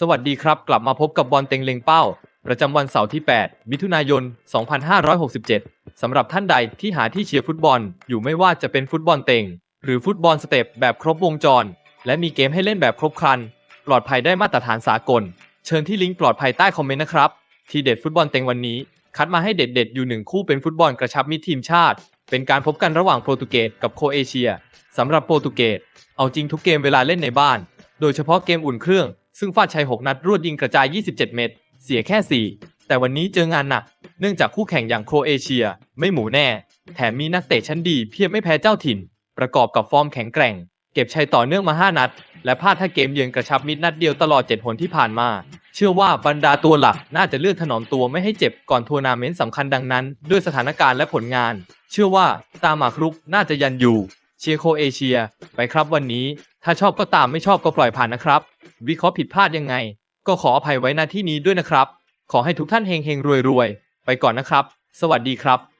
สวัสดีครับ กลับมาพบกับบอลเต็งเล็งเป้า ประจำวันเสาร์ที่ 8 มิถุนายน 2567 สำหรับท่านใดที่หาที่เชียร์ฟุตบอลอยู่ไม่ว่าจะเป็นฟุตบอลเต็ง หรือฟุตบอลสเต็ปแบบครบวงจร และมีเกมให้เล่นแบบครบครัน ปลอดภัยได้มาตรฐานสากล เชิญที่ลิงก์ปลอดภัยใต้คอมเมนต์นะครับ ทีเด็ดฟุตบอลเต็งวันนี้ คัดมาให้เด็ดๆอยู่หนึ่งคู่เป็นฟุตบอลกระชับมิตรทีมชาติ เป็นการพบกันระหว่างโปรตุเกสกับโคเอเชียสำหรับโปรตุเกสเอาจริงทุกเกมเวลาเล่นในบ้าน โดยเฉพาะเกมอุ่นเครื่อง ซึ่งฟาดชัย 6 นัดรวดยิงกระจาย 27 เม็ดเสียแค่ 4 แต่วันนี้เจองานหนัก เนื่องจากคู่แข่งอย่างโครเอเชียไม่หมูแน่ แถมมีนักเตะชั้นดีเพียบไม่แพ้เจ้าถิ่น ประกอบกับฟอร์มแข็งแกร่ง เก็บชัยต่อเนื่องมา 5 นัด และพลาดถ้าเกมเยือนกระชับมิตรนัดเดียวตลอด 7 หนที่ผ่านมา เชื่อว่าบรรดาตัวหลักน่าจะเลือกถนอมตัวไม่ให้เจ็บก่อนทัวร์นาเมนต์สำคัญดังนั้น ด้วยสถานการณ์และผลงาน เชื่อว่าตามหมากรุกน่าจะยันอยู่ ชียร์โคเอเชีย ไปครับวันนี้ ถ้าชอบก็ตามไม่ชอบก็ปล่อยผ่านนะครับ วิเคราะห์ผิดพลาดยังไง ก็ขออภัยไว้หน้าที่นี้ด้วยนะครับ ขอให้ทุกท่านเฮงเฮงรวยรวยไปก่อนนะครับ สวัสดีครับ